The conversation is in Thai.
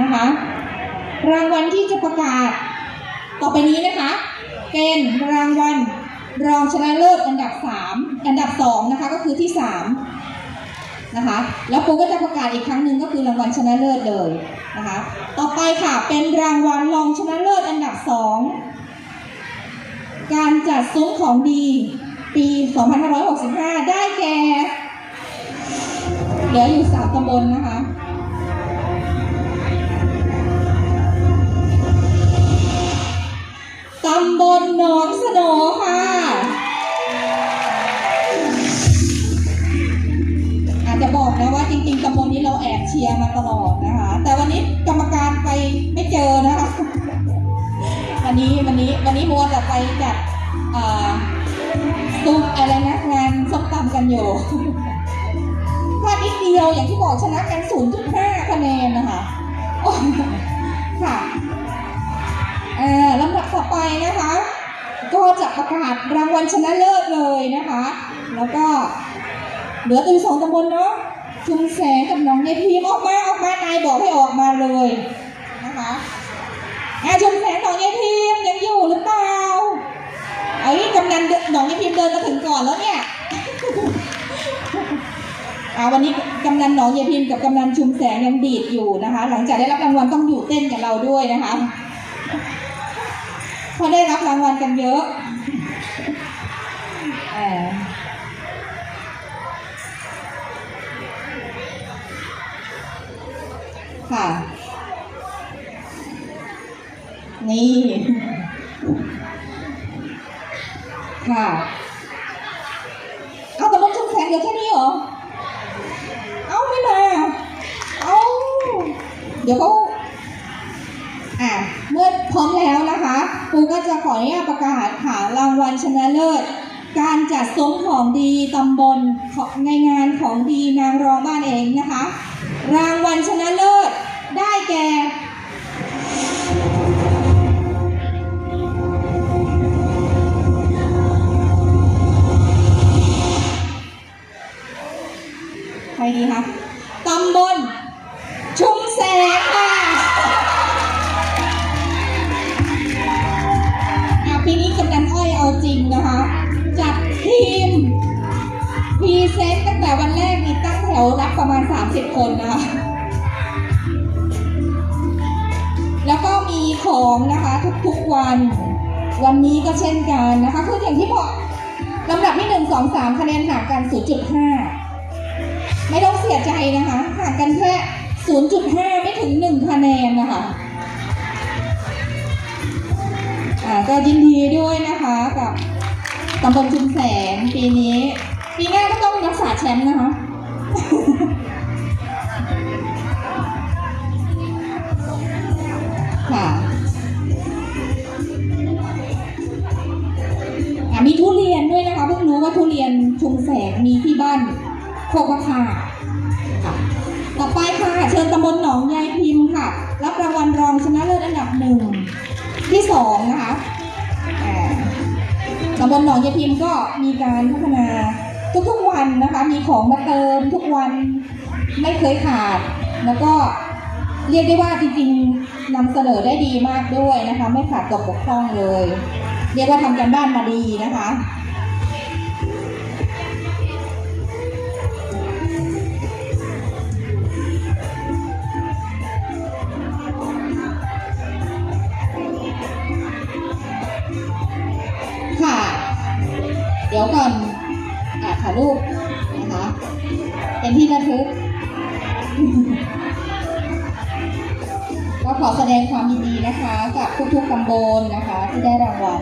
นะคะ รางวัลที่จะประกาศ ต่อไปนี้นะคะ เป็นรางวัลรองชนะเลิศอันดับ 3 อันดับ 2 นะคะก็คือที่ 3 นะคะ แล้วปูก็จะประกาศอีกครั้งหนึ่งก็คือรางวัลชนะเลิศเลยนะคะ ต่อไปค่ะเป็นรางวัลรองชนะเลิศอันดับ 2 การจัดซุ้มของดีปี 2565 ได้แก่เหลืออยู่ 3ตำบลนะคะำบลหนองสโหนค่ะอาจจะบอกนะว่าจริงๆตำบลนี้เราแอบเชียร์มาตลอดนะคะ แต่วันนี้กรรมการไปไม่เจอนะคะวันนี้วันนี้วันนี้มัวแต่ไปจัดเอ่อซุ้มอะไรนะงานส้มตำกันอยู่พลาดนิดเดียวอย่างที่บอกชนะกัน 0.5 คะแนน ก็จะประกาศรางวัลชนะเลิศเลยนะคะ แล้วก็เหลือตัวสองตำบลเนาะชุมแสงกับน้องยายพีมออกมาออกมานายบอกให้ออกมาเลยนะคะอะชุมแสงหนองยายพีมยังอยู่หรือเปล่าไอ้กำนันนหนองยายพีมเดินมาถึงก่อนแล้วเนี่ยอาวันนี้กำนันหนองยายพิมกับกำนันชุมแสงยังดีดอยู่นะคะ หลังจากได้รับรางวัลต้องอยู่เต้นกับเราด้วยนะคะ เพราะได้รับรางวัลกันเยอะเออค่ะ นี่ ค่ะเอาแต่รถชุมแสงเดียวแค่นี้เหรอ เอาไม่มา เอาเดี๋ยวเขา ก็จะขออนุญาตประกาศค่ะรางวัลชนะเลิศ การจัดซุ้มของดีตำบลในงานของดีนางรองบ้านเองนะคะ รางวัลชนะเลิศได้แก่ใครดีคะตำบล ถวรับประมาณ 30 คนนะคะ แล้วก็มีของนะคะทุกๆวัน วันนี้ก็เช่นกันนะคะ คืออย่างที่บอกลำดับที่1 2 3คะแนนห่างกัน 0.5 ไม่ต้องเสียใจนะคะ ห่างกันแค่ 0.5 ไม่ถึง 1 คะแนนนะคะอ่าก็ยินดีด้วยนะคะกับตำบลชุมแสงปีนี้ ปีหน้าก็ต้องรักษาแชมป์นะคะ รียนชุมแสงมีที่บ้านโคกมะขาค่ะต่อไปค่ะ เชิญตำบลหนองยายพิมพ์ค่ะ รับรางวัลรองชนะเลิศอันดับหนึ่งที่สองนะคะตำบลหนองยายพิมพ์ก็มีการพัฒนาทุกๆวันนะคะ มีของมาเติมทุกวันไม่เคยขาด แล้วก็เรียกได้ว่าจริงๆนำเสนอได้ดีมากด้วยนะคะ ไม่ขาดตกบกพร่องเลย เรียกว่าทำกันบ้านมาดีนะคะ ดี๋ยวก่อนอะถ่ายรูปนะคะ เป็นที่ระทึกก็ขอแสดงความยินดีนะคะ กับทุกๆตำบลนะคะ ที่ได้รางวัล